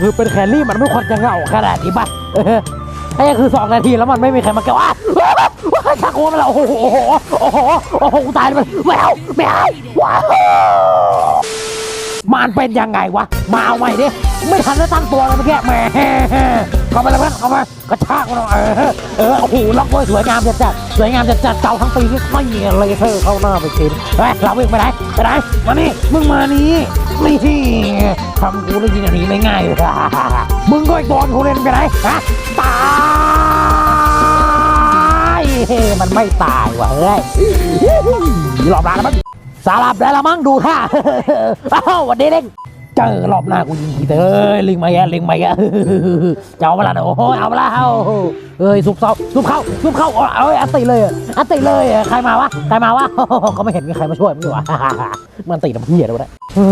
คือเป็นแครี่มันไม่ควรจะเหงาขนาดนี้ป่ะไอ้คือสองนาทีแล้วมันไม่มีใครมาแก้ว่าว้าชักโคมาแล้วโอ้โหโอ้โหโอ้โหโอ้โหตายเลยแมวแมวว้าว มันเป็นยังไงวะ มาเอาใหม่ดิ ไม่ทันได้ตั้งตัวเลยเมื่อกี้แหมเข้าไปเลยเพื่อนเข้ามากระชากมันเออ เออ โอ้โห ล็อกไว้สวยงามจัดจัดสวยงามจัดจัดเก่าทั้งปีที่ไม่มีเลเซอร์เข้าหน้าไปกินเฮ้ยเราวิ่งไปไหนไปไหนมานี่ มึงมานี่นี่ทำกูได้ยินอย่างนี้ไม่ง่ายเลยมึงก็ไอ้บอลกูเล่นไปไหนฮะตายมันไม่ตายว่ะเฮ้ยหลอบลาแล้วมั้ง สารับได้ล้วมั้งดูท่าอ้าววันนี้เด้งเจอรอบหน้ากูยิงทีเอ้ยลิงมาแย่ลิงมาแย่จะเอาเวลาโอ้โหเอาเวลาเอาเอ้ยซุบเซาซุบเข้าซุบเข้าเอาเอาอันติเลยอันติเลยใครมาวะใครมาวะก็ไม่เห็นมีใครมาช่วยมึงอยู่วะมันติดน้ำเพี้ยด้วยนะเฮ้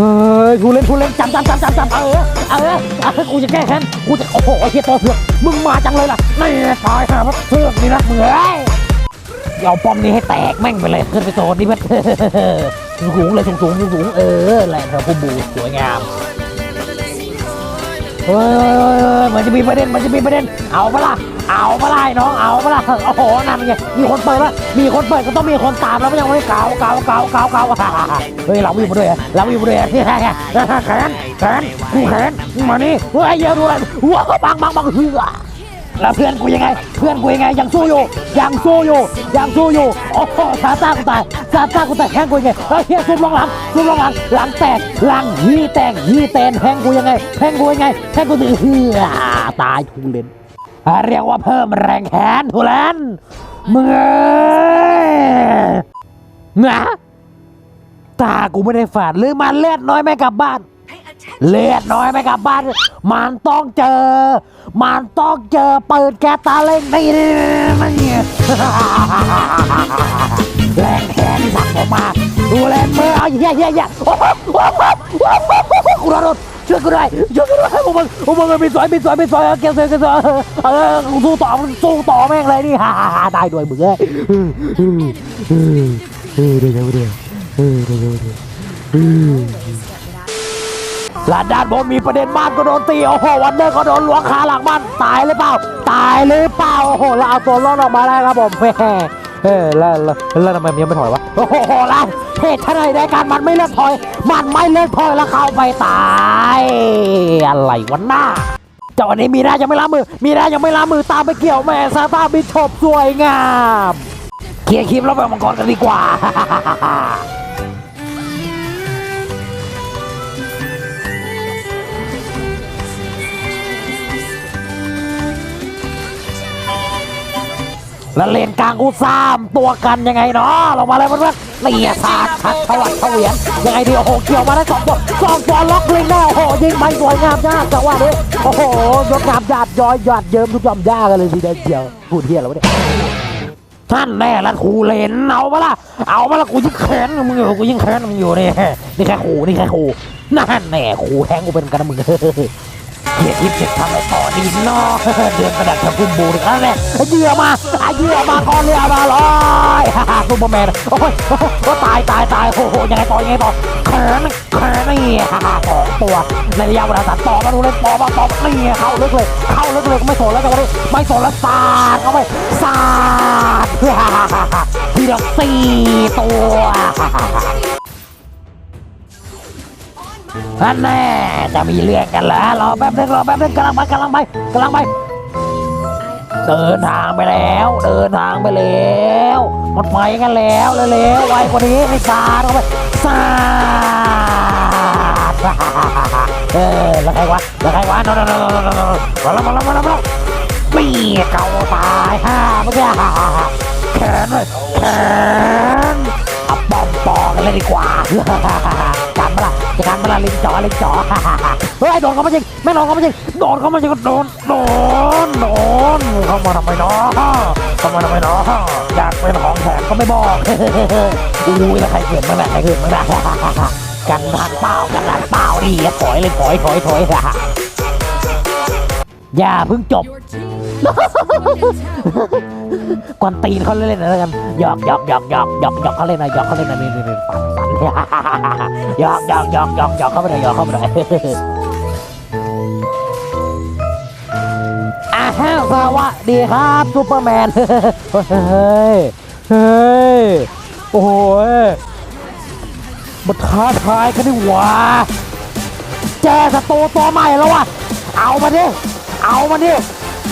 ยกูเล่นกูเล่นจำจำจำจำจำเออเออเออกูจะแก้แค้นกูจะโอ้โหไอ้เหี้ยตัวเสือกมึงมาจังเลยล่ะนี่ตายหาเสือกนี่นะมึงเอ้ยเอาป้อมนี้ให้แตกแม่งไปเลยขึ้นไปโซนนี่มัน สูงเลยสูงสูงสูงเออแหละแถวภูบูสวยงามเฮ้ยมันจะมีประเด็นมันจะมีประเด็น เอาปะล่ะเอาปะล่ะไอ้น้องเอาปะล่ะโอ้โหนั่นไงมีคนเปิดแล้วมีคนเปิดก็ต้องมีคนตามแล้วไม่ยังไม่เก่าเก่าเก่าเก่าเก่าเฮ้ยเราวิ่งมาด้วยเราวิ่งมาด้วยแขนแขนกูแขนมานี่เฮ้ยเยอะด้วยว้าวบังบังบังเฮือ แล้วเพื่อนกูยังไง เพื่อนกูยังไงยังสู้อยู่ยังสู้อยู่ยังสู้อยู่โอ้โหซาต้ากูตายซาต้ากูตายแข้งกูยังไงเฮ้ยเฮียซุ่มลงหลังซุ่มลงหลังหลังแตกหลังฮีแตกฮีเตนแทงกูยังไงแทงกูยังไงแทงกูตือเฮือตายทุเรนเรียกว่าเพิ่มแรงแขนทุเรนมึงเอ้ยงะตากูไม่ได้ฝาดหรือมันเลือดน้อยไม่กลับบ้าน เลือดน้อยไม่กลับบ้าน มันต้องเจอ มันต้องเจอเปิดแกตาเล่งนี่นี่นี่นี่แรงแขนที่สั่งผมมา ดูแลมือเอาเหี้ยเหี้ยเหี้ยโอ้โหโอ้โหโอ้โหกูรอดช่วยกูด้วยช่วยกูด้วยพวกมึงพวกมึงมีสวยมีสวยมีสวยเกี่ยวเกี่ยวเกี่ยวเออสู้ต่อสู้ต่อแม่งเลยนี่ฮ่าฮ่าฮ่าได้ด้วยมึงเอ้ยเออเดี๋ยวเดี๋ยวเดี๋ยวเออเดี๋ยวเดี๋ยวเดี๋ยว ลานด้านบนมีประเด็นบ้านก็โดนตีโอ้โหวันเดอร์ก็โดนล้วงขาหลังบ้านตายหรือเปล่า ตายหรือเปล่าโอ้โหเราเอาตัวรอดออกมาได้ครับผมแหมเออแล้วแล้วแล้วทำไมมันยังไม่ถอยวะโอ้โหแล้วเหตุไหนในการมันไม่เลิกถอย มันไม่เลิกถอยแล้วเข้าไปตายอะไรวะหน้าเจ้าอันนี้มีหน้ายังไม่ล้างมือ มีหน้ายังไม่ล้างมือตามไปเกี่ยวแม่ซาตาบิชบสวยงาม เคลียร์คลิปแล้วไปมังกรกันดีกว่า แล้วเลนกลางกูซ้ำตัวกันยังไงเนาะลงมาเลยเพื่อนๆเลียสาดชัดเทวัดเฉวียนยังไงดีโอ้โหเกี่ยวมาได้สองตัวสองตัวล็อกเลิงได้โอ้โหยิงไปสวยงามมากจังหวะนี้โอ้โหยกงามหยาดย้อยหยาดเยิ้มทุกยอมยากันเลยทีเดียวพูดเที่ยแล้ววะเนี่ยท่านแน่ละคูเลนเอามาละเอามาละกูยิงแขนมึงอยู่กูยิงแขนมึงอยู่นี่นี่แค่ครูนี่แค่ครูนั่นแน่ครูแทงกูเป็นกันนะมึง เกียรติสิทธิ์ทำให้ต่อดีนาะเดือนกระดาษกับพุ่มบูนครั้งแรเหยื่อมาเหยื่อมาก่อนเรือมาเลยฮ่าฮ่าซูเปอร์แมนโอ้ยโอ้โหโอ้ตายตายตายโอ้โหยังไงต่อยังไงต่อแขนแขนนี่ฮ่าฮ่าสองตัวในระยะเวลาสั้นต่อมาดูเลยต่อมาต่อนี่เข้าลึกเลยเข้าลึกเลยก็ไม่สนแล้วจังหวะนี้ไม่สนแล้วสาดเข้าไปสาดฮ่าฮ่าฮ่าฮ่าทีละสี่ตัว ฮั่นแน่จะมีเรื่องกันแล้วรอแป๊บนึงรอแป๊บนึงกำลังไปกำลังไปกำลังไป เดินทางไปแล้ว เดินทางไปแล้วหมดไฟกันแล้วเร็วๆไวกว่านี้ให้สาดเข้าไปสาดเออแล้วใครวะแล้วใครวะนอนนอนนอนนอนนอนมาแล้วมาแล้วมาแล้วมาแล้วปีเก่าตายฮ่าเมื่อกี้แขนเลยแขนเอาปอมปอกันเลยดีกว่ากันมาละ จะกันมาละลิงจ่อลิงจ่อเฮ้ยโดนเขามาจริงไม่โดนเขามาจริงโดนเขามาจริงก็โดนโดนโดนเข้ามาทำไมเนาะเข้ามาทำไมเนาะอยากเป็นของแถมก็ไม่บอกอุ้ยแล้วใครเกิดมาแหละใครเกิดมาแหละกันทางเปล่ากันทางเปล่าดิถอยเลยถอยถอยถอยอย่าเพิ่งจบกวนตีนเขาเล่นๆนะกันหยอกหยอกหยอกหยอกหยอกหยอกเขาเล่นนะหยอกเขาเล่นนะนี่นี่นี่ฝันฝัน หยอกหยอกหยอกหยอกหยอกเข้าไปหน่อยหยอกเข้าไปหน่อยอ่าฮะสวัสดีครับซูเปอร์แมน เฮ้ย เฮ้ย โอ้โหยมาท้าทายกันดิว่าแจศัตรูตัวใหม่แล้ววะเอามาดิ เอามาดิ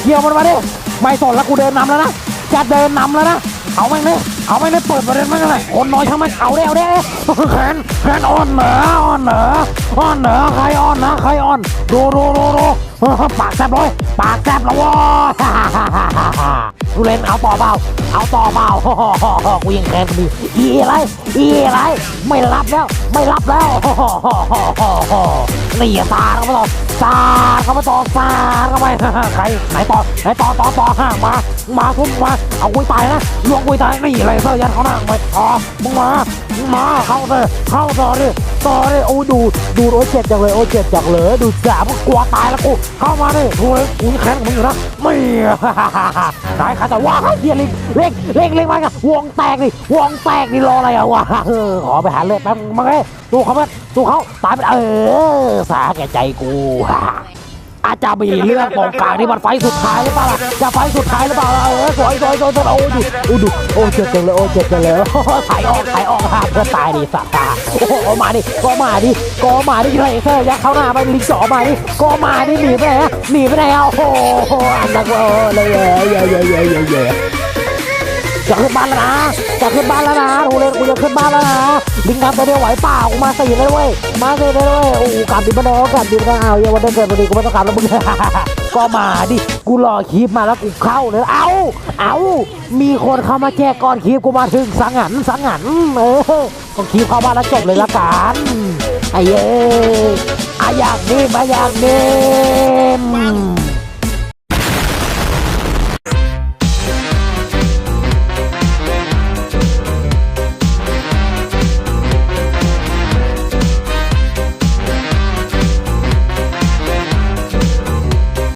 เกี่ยวมันมาดิ ไม่สนแล้วกูเดินนำแล้วนะ จะเดินนำแล้วนะ เอาไม่เนี่ย เอาไม่ได้เปิดประเด็นมากเลยคนน้อยทั้งมันเอาได้เอาได้แขนแขนอ่อนเหนืออ่อนเหนืออ่อนเหนือใครอ่อนนะใครอ่อนดูดูดูดู ปากแซบเลยปากแซบแล้ววะกูเล่นเอาต่อเปล่าเอาต่อเปล่ากูยิงแขนกูดีอีอะไรอีอะไร ไม่รับแล้ว ไม่รับแล้วนี่อะตาเข้ามาต่อตาเข้ามาต่อตาเข้าไปใครไหนต่อไหนต่อต่อต่อห้ามา มาทุ่มมาเอากุยตายนะลวงกุยตายนี่เลยเสื้อยันเขาหน้าไปต่อมึงมามาเข้าเลยเข้าต่อดิต่อดิโอ้ดูดูโอ้เจ็บจังเลยโอ้เจ็บจังเลยดูจ่ามึงกลัวตายแล้วกู เข้ามาดิดูเลยกูแขนกับมึงอยู่นะไม่ไหนขาแต่ว้าเฮียลิงเล็กเล็กเล็กมากันวงแตกดิวงแตกนี่รออะไรอะวะเออขอไปหาเลือดแป๊บมาไงดูเขาไหมดูเขาตายไปเออสาแก่ใจกู อาจจะมีเรื่องตรงกลางที่มันไฟสุดท้ายหรือเปล่าจะไฟสุดท้ายหรือเปล่าเออสวยสวยสวยสวยโอ้ดูโอ้ดูโอ้เจ็บจังเลยโอ้เจ็บจังเลยถ่ายออกถ่ายออกห้ามเพื่อตายดิสัตว์ตาโอ้โหมาดิก็มาดิก็มาดิไรเซอร์ยักเข้าหน้าไปลิงสอมาดิก็มาดิหนีไปไหนหนีไปไหนอาโอ้โหอันนั้นก็เลยเยอะเยอะเยอะเยอะเยอะเยอะ จะขึ้นบ้านแล้วนะจะขึ้นบ้านแล้วนะดูเลยกูจะขึ้นบ้านแล้วนะลิงทำตัวเดียวไหวเปล่ากูมาสี่เลยเว้ยมาสี่เลยเว้ยโอ้โหกลับดิบมาโนกลับดิบมาเอาเยาวันเดือนเกิดพอดีกูไม่ต้องกลับแล้วมึงก็มาดิกูรอคลิปมาแล้วกูเข้าเลยเอาเอามีคนเข้ามาแจกก่อนคลิปกูมาถึงสังหันสังหันเออก็คลิปเข้ามาแล้วจบเลยละกันไอ้เย้อะอยากดีมาอยากดี